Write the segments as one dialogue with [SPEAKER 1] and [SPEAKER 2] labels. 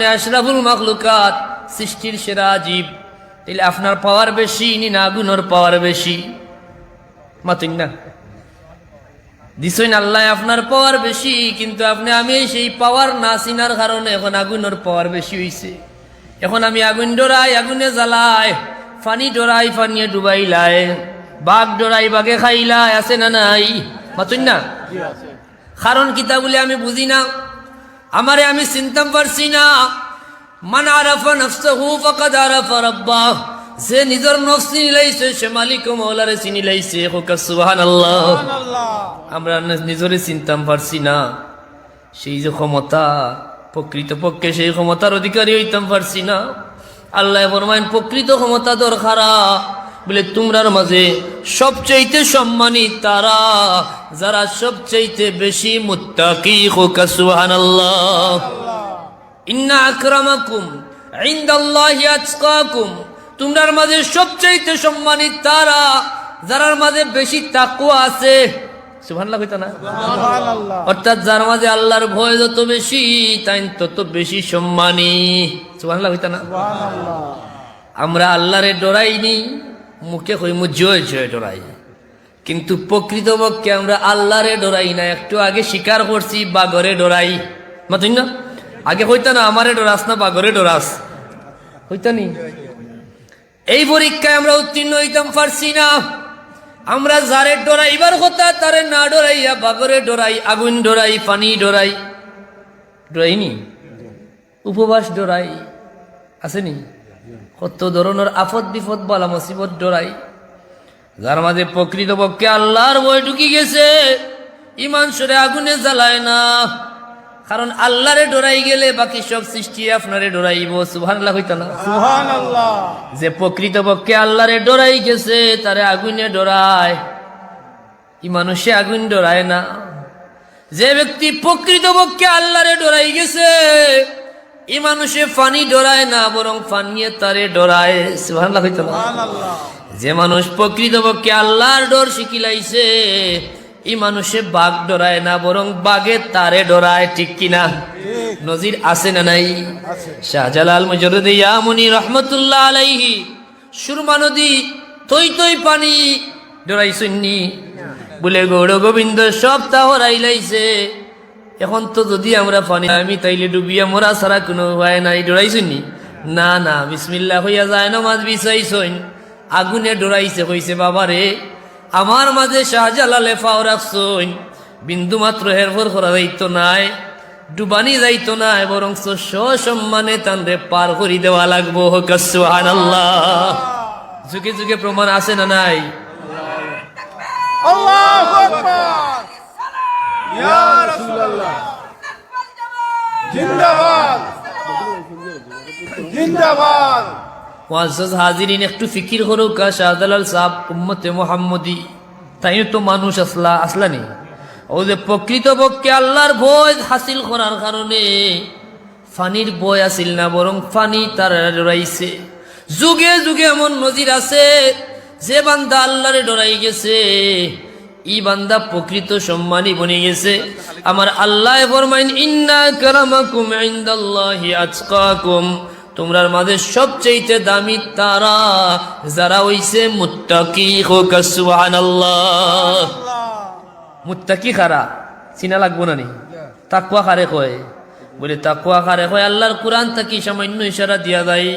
[SPEAKER 1] আপনি আশরাফুল মাখলুকাত সৃষ্টির সেরা জীব তাহলে আপনার পাওয়ার বেশি নি না আগুনের পাওয়ার বেশি? মাতুন না। দিছইন আল্লাহ আপনার পাওয়ার বেশি কিন্তু আপনি আমি সেই পাওয়ার না চিনার কারণে এখন আগুনের পাওয়ার বেশি হইছে। এখন আমি আগুন ডরাই আগুনে জ্বালাই ফানি ডরাই ফানিয়ে ডুবাইলাই বাঘ ডরাই বাঘে খাইলাই আছে না নাই? মাতুন না? কারণ কিতা বলে আমি বুঝি না। আমারে আমি চিনতাম পারছি না। মান আরাফা নফসাহু ফাকাদ আরাফা রাব্বাহ। যে নিজের নফস চিনি লাইছে সে মালিক ও মৌলারে চিনি লাইছে। হোক সুবহানাল্লাহ। আমরা নিজরে চিনতাম পারছি না। সেই যে ক্ষমতা প্রকৃত পক্ষে সেই ক্ষমতার অধিকারী হইতাম পারছি না। আল্লাহ ফরমাইন প্রকৃত ক্ষমতা দরকার। বলে তোমরার মাঝে সবচাইতে সম্মানিত তারা যারা সবচাইতে বেশি মুত্তাকি হোক সুবহানাল্লাহ। ইন্না আকরামাকুম ইনদাল্লাহি আতকাকুম। তোমরার মাঝে সবচাইতে সম্মানিত তারা যারার মাঝে বেশি তাকওয়া আছে। সুবহানাল্লাহ কইতা না? অর্থাৎ যার মাঝে আল্লাহর ভয় যত বেশি তাই তত বেশি সম্মানী। সুবহানাল্লাহ কইতা না? আমরা আল্লাহরে ডরাইনি মুখে কই মু জয় জয় ডরাই কিন্তু প্রকৃতপক্ষে আমরা আল্লাহরে ডরাই না। একটু আগে স্বীকার করছি, বাগরে ডরাই। মাতুন না আগে হইতা না, আমারে ডরাস না, বাগরে ডরাস। হইতানি এই পরীক্ষায় আমরা উত্তীর্ণ হইতাম পারছি না। আমরা যারে ডরাইবার কথা, তারে না ডরাইয়া বাগরে ডরাই, আগুন ডরাই, পানি ডরাই। ডরাইনি? উপবাস ডরাই। আসেনি কত ধরনের আফত বিপদ বলা মুসিবত ডরাই। যার মাঝে প্রকৃতপক্ষে আল্লাহর বই ঢুকি গেছে। ইমান সরে আগুনে জ্বালায় না। কারণ আল্লাহরে ডরাই গেলে বাকি সব সৃষ্টি আপনারে ডরাইব সুবহানাল্লাহ হইতা না? যে প্রকৃতপক্ষে আল্লাহরে ডরাই গেছে তারে আগুনে ডরায়। ই মানুষে আগুন ডরায় না। যে ব্যক্তি প্রকৃতপক্ষে আল্লাহরে ডরাই গেছে ই মানুষে ফানি ডরায় না বরং ফানিয়ে তারে ডরায়। সুবহানাল্লাহ হইতা না যে মানুষ প্রকৃতপক্ষে আল্লাহর ডর শিখিলাইছে এই মানুষে বাঘ ডরায় না বরং বাঘে তারে ডরায় ঠিক কিনা নজির আছে না নাই? শাহজালাল মুজরুদ ইয়ামুনি রহমতুল্লাহ আলাইহি সুরমা নদী তৈ তৈ পানি ডরাই শুননি বলে গৌর গোবিন্দ সব তা হরাইলাইছে। এখন তো যদি আমরা পানি আমি তাইলে ডুবিয়া মরা ছাড়া কোনো উপায় নাই ডরাই শুননি না না বিসমিল্লা হইয়া যায় না মাছ বিচাইছইন আগুনে ডরাইছে কইছে বাবারে আমার মাঝে শাহজালালে ফাও রাখছইন বিন্দু মাত্র হেরফর করা যাইতো নাই ডুবানি যাইতো না বরং সসম্মানে তানরে পার করি দেওয়া লাগবো আল্লাহ। যুগে যুগে প্রমাণ আছে না নাই?
[SPEAKER 2] আল্লাহু
[SPEAKER 1] হাজিরিন, একটু ফিকির করুক শাহজালাল সাহ উম্মতে মোহাম্মদি। তাই তো মানুষ আসলা আসলানি ও যে প্রকৃতপক্ষে আল্লাহর ভয় হাসিল করার কারণে ফানির বয় আসিল না, বরং ফানি তার ডরাইছে। যুগে যুগে এমন নজির আছে, যে বান্দা আল্লাহরে ডরাই গেছে। ই বান্দা প্রকৃত সম্মানী বনে গেছে। আমার আল্লাহ ফরমাইন, ইন্না আতকাকুম। তোমরার মাঝে সবচেয়ে দামি তারা যারা হইছে মুত্তাকি হোক মুত্তাকি খারা, চিনা লাগবো না নি? তাকুয়া খারে কয়। বলে তাকুয়া খারে কয়, আল্লাহর কোরআন তাকি সামান্য ইশারা দিয়া যায়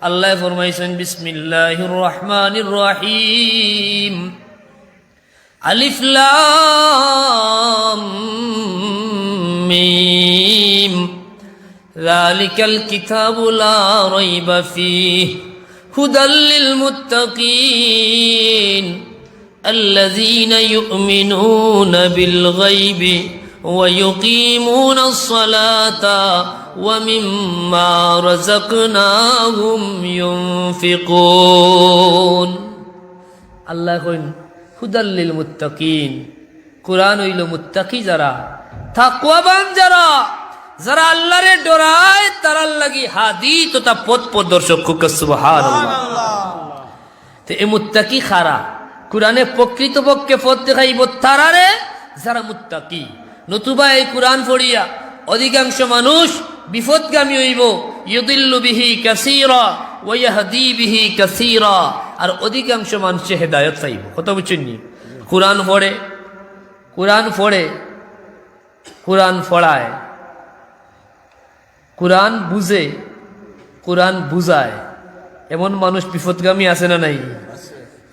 [SPEAKER 1] আল্লাহ ফরমাইছেন, বিসমিল্লাহির রহমানির রহিম। ألف لام ميم. ذلك الكتاب لا ريب فيه. هدى للمتقين. الذين يؤمنون بالغيب ويقيمون الصلاة ومما رزقناهم ينفقون. الله হুদাল্লিল মুত্তাকিন। কোরআন হইল মুত্তাকি যারা তাকওয়াবান যারা যারা আল্লাহরে ডরায় তারার লাগি হাদি তথা পথ প্রদর্শক সুবহানাল্লাহ। তো এ মুত্তাকি খারা কোরআনে প্রকৃতপক্ষে পথ দেখাইব তারারে যারা মুত্তাকি। নতুবা এই কোরআন পড়িয়া অধিকাংশ মানুষ বিপদগামী হইব। ইউদিল্লু বিহি কাসীরা ওয়া ইয়াহদি বিহি কাসীরা। আর অধিকাংশ মানুষে হেদায়েত পাইব কত বুঝছেন নি? কোরআন পড়ে কোরআন পড়ে, কোরআন পড়ায়। কোরআন বুঝে, কোরআন বুঝায়। এমন মানুষ বিপদগামী আছে না নাই?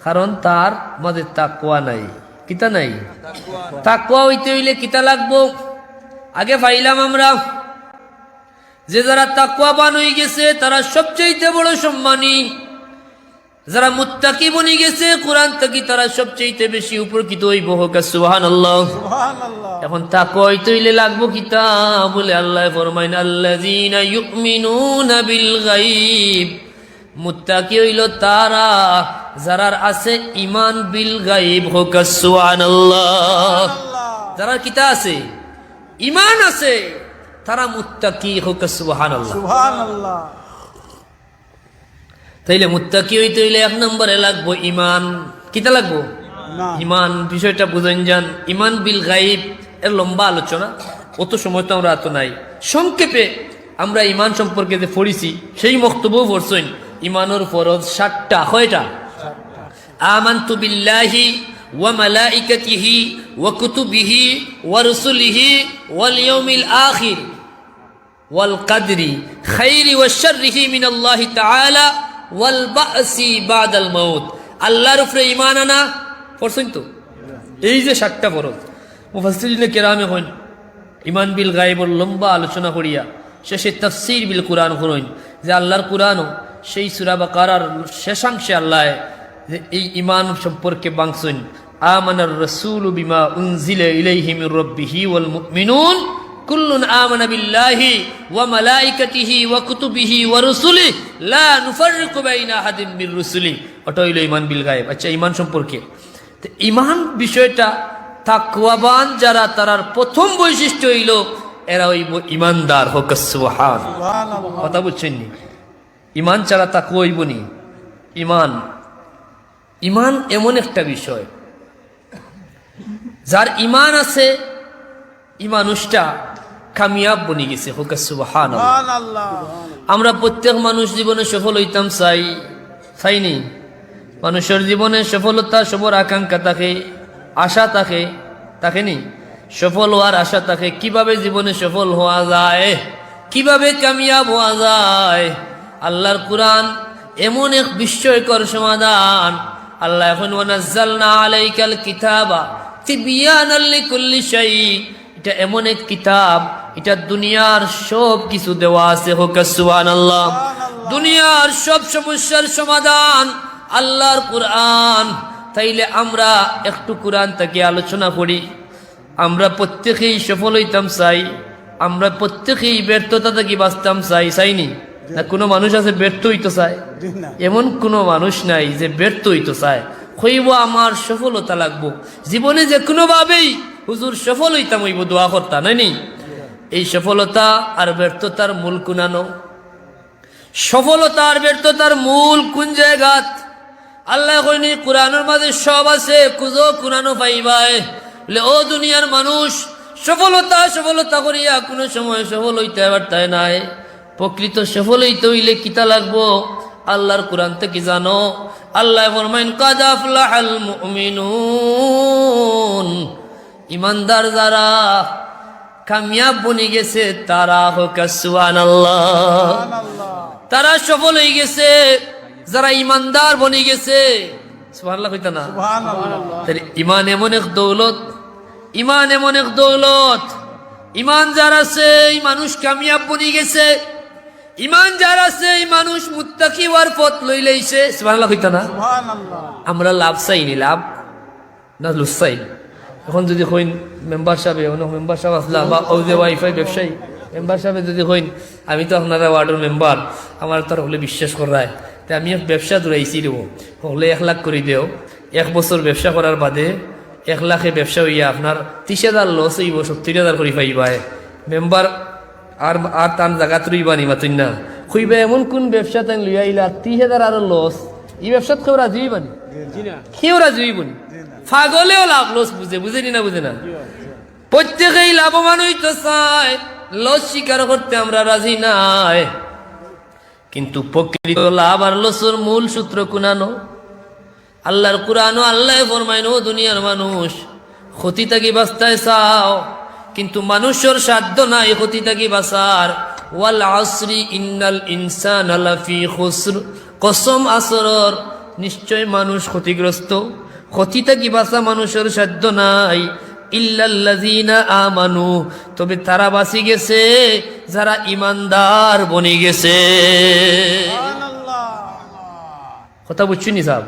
[SPEAKER 1] কারণ তার মাঝে তাকুয়া নাই। কিতা নাই? তাকুয়া হইতে হইলে কিতা লাগবো? আগে পাইলাম আমরা। যে যারা তাকুয়াবান হয়ে গেছে তারা সবচেয়ে বড় সম্মানী। যারা মুত্তাকি বনি গেছে কোরআন তাকি তারা সবচেয়ে বেশি উপকৃত হইব হোক সুহান আল্লাহ এখন তাকুয়া হইতে হইলে লাগবো কিতা বলে আল্লাহ ফরমাইন আল্লাযীনা ইউমিনুনা বিল গায়ব মুত্তাকি হইল তারা যারার আছে ইমান বিল গায়ব হোক সুবহানাল্লাহ। যারা কিতা আছে? ইমান আছে। তারা মুত্তাকি হোক সুবহানাল্লাহ। তাইলে মুত্তাকি হইতে হইলে এক নম্বরে লাগবো ইমান। কিতা লাগবো? ইমান বিষয়টা বুঝেন যান। ইমান বিল গাইব এর লম্বা আলোচনা। অত সময় তো আমরা এত নাই। সংক্ষেপে আমরা ইমান সম্পর্কে যে পড়িছি সেই বক্তব্য পড়ছেন। ইমানের ফরজ ষাটটা কয়টা? আমান্তু বিল্লাহি ওয়াল ইয়াউমিল আখির ওয়াল কাদরি খাইরি ওয়া শাররিহি মিনাল্লাহি তাআলা ওয়াল বাসি বাদাল মাউত। আল্লাহর উপরে ঈমান আনা, পড়ছেন তো? এই যে সাতটা ফরজ। মুফাসসিরিনে কেরামে হন ইমান বিল গায়েবর লম্বা আলোচনা করিয়া, শেষে তাফসির বিল কোরআন হরইন যে আল্লাহর কোরআনও সেই সুরা বাকারার শেষাংশে আল্লাহ যে এই ইমান সম্পর্কে বাংসইন আমানার রসুল বিমা উনজিলে ইলাইহি মির রাব্বিহি ওয়াল মুমিনুন। কুল্লুন আমানা বিল্লাহি ওয়া মালাইকাতিহি ওয়া কুতুবিহি ওয়া রুসুলিহি। লা নুফাররিকু বাইনা আহাদিন মির রুসুলি। ওটা হইল ইমান বিল গায়েব। আচ্ছা ইমান সম্পর্কে। তো ইমান বিষয়টা তাকওয়াবান যারা তারার প্রথম বৈশিষ্ট্য হইল এরা হইব ইমানদার হোক সুবহান কথা বুঝছেন নি? ইমান ছাড়া তাকুয়া হইব নি। ইমান ইমান এমন একটা বিষয়। যার ইমান আছে ই মানুষটা কামিয়াব বনি গেছে সুবহান আমরা প্রত্যেক মানুষ জীবনে সফল হইতাম চাই চাইনি। মানুষের জীবনে সফলতা সবর আকাঙ্ক্ষা থাকে আশা থাকে থাকে নি? সফল হওয়ার আশা থাকে কীভাবে জীবনে সফল হওয়া যায় কীভাবে কামিয়াব হওয়া যায়? আল্লাহর কোরআন এমন এক বিস্ময়কর সমাধান আল্লাহ এখন ওয়ানাজ্জালনা আলাইকাল কিতাবা এটা এমন এক কিতাব, এটা দুনিয়ার সব কিছু দেওয়া আছে, হোক সুবহানাল্লাহ। দুনিয়ার সব সমস্যার সমাধান, আল্লাহর কোরআন। তাইলে আমরা একটু কোরআন তাকে আলোচনা করি। আমরা প্রত্যেকেই সফল হইতাম চাই, আমরা প্রত্যেকেই ব্যর্থতা থেকে বাঁচতাম চাই, চাইনি? না কোনো মানুষ আছে ব্যর্থ হইতে চায়। এমন কোনো মানুষ নাই যে ব্যর্থ হইতে চায়। হইব আমার সফলতা লাগবো। জীবনে যে কোনোভাবেই হুজুর সফল হইতাম হইব দোয়া করতা নাই নি? এই সফলতা আর ব্যর্থতার মূল কুনানো। সফলতা আর ব্যর্থতার মূল কোন জায়গাত? আল্লাহ কইনি কোরআনের মাঝে সব আছে কুজো কোরআনও পাইবায় বলে ও দুনিয়ার মানুষ সফলতা সফলতা করিয়া কোনো সময় সফল হইতে তাই নাই। প্রকৃত সফল হইতে হইলে কিতা লাগবো? আল্লাহর কোরআন থেকে জানো। আল্লাহ ফরমাইন কাজা আফলাহাল মুমিনুন। ইমানদার যারা কামিয়াব বনে গেছে তারা হোক সুবহানাল্লাহ। তারা সফল হয়ে গেছে যারা ইমানদার বনে গেছে। সুবহানাল্লাহ কইতা না? তাহলে ইমান এমন এক দৌলত ইমান এমন এক দৌলত। ইমান যার আছে এই মানুষ কামিয়াব বনি গেছে ইমান যার আছে এই মানুষ মুত্তাকি হওয়ার পথ লই লইছে সুবহানাল্লাহ কইতা না? আমরা লাভ চাইনি লাভ না লুস চাই। এখন যদি হইন মেম্বার সাহেব অনেক মেম্বার সাহেব আসলা বা ও যে ওয়াইফাই ব্যবসায়ী মেম্বার সাহেব যদি হইন আমি তো আপনারা ওয়ার্ডের মেম্বার আমার তো হলে বিশ্বাস করায় তা আমি ব্যবসা দৌড়াইছি দেবো হলে এক লাখ করে দেও। এক বছর ব্যবসা করার বাদে এক লাখে ব্যবসা হইয়া আপনার ত্রিশ হাজার লস হইব সত্তর হাজার করে পাইবায়। মেম্বার আর আর তার জায়গা তুইবা নি মাতুন না। খুইবে এমন কোন ব্যবসা তাই লইয়া আইলা ত্রিশ হাজার আরও লস। এই ব্যবসাত কেউ রাজি হইবা নি। কেউ রাজি হইব নি। পাগলেও লাভ লস বুঝে বুঝে নি না বুঝে না? প্রত্যেকেই লাভবান হইতে চায় লস স্বীকার করতে আমরা রাজি নাই। কিন্তু প্রকৃত লাভ আর লসর মূল সূত্র কুনানো? আল্লাহর কুরআনও আল্লাহ ফরমাইনো দুনিয়ার মানুষ ক্ষতি থাকি বাস্তায় চাও কিন্তু মানুষের সাধ্য নাই ক্ষতি থাকি বাসার ওয়াল আসরি ইন্নাল ইনসান আলাফি খুসর। কসম আসরর নিশ্চয় মানুষ ক্ষতিগ্রস্ত। ক্ষতি থাকি বাসা মানুষের সাধ্য নাই। ইল্লাল্লাযীনা আমানু তবে তারা বাঁচি গেছে যারা ইমানদার বনে গেছে। কথা বুঝছি নি সাহেব?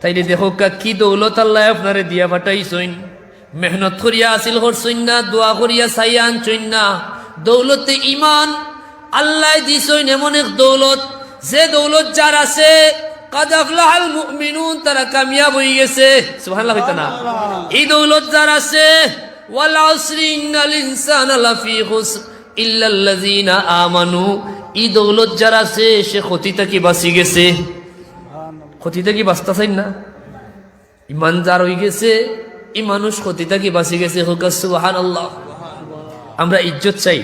[SPEAKER 1] তাইলে দেখো কি দৌলত আল্লাহ আপনারে দিয়া পাঠাইছইন মেহনত করিয়া আসিল করছইন না দোয়া করিয়া চাইয়া আনছইন না দৌলতে ইমান আল্লাহ দিছইন এমন এক দৌলত। যে দৌলত যার আছে, কাদ আফলাহাল মুমিনুন তারা কামিয়াব হয়ে গেছে। না? এই দৌলত যার আছে লাফি দৌলত আছে, সে গেছে? বাঁচতেছেন না? ইমান যার হয়ে গেছে এই মানুষ ক্ষতি থাকি বাঁচি গেছে? হোক আল্লাহ আমরা ইজ্জত চাই।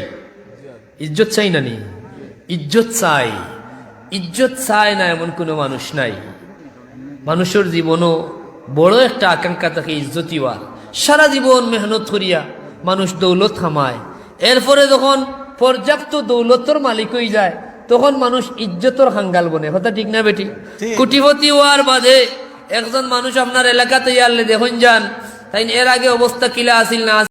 [SPEAKER 1] ইজ্জত চাই না নি? ইজ্জত চাই। ইজ্জত চায় না এমন কোনো মানুষ নাই। মানুষের জীবনও বড় একটা আকাঙ্ক্ষা থাকে ইজ্জতি হওয়ার সারা জীবন মেহনত করিয়া মানুষ দৌলত খামায় এরপরে যখন পর্যাপ্ত দৌলতর মালিক হয়ে যায় তখন মানুষ ইজ্জতর হাঙ্গাল বনে। কথা ঠিক না বেটি? কুটিপতি হওয়ার বাদে একজন মানুষ আপনার এলাকাতে ইয়ারলে দেখুন যান তাই এর আগে অবস্থা কিলা আসিল না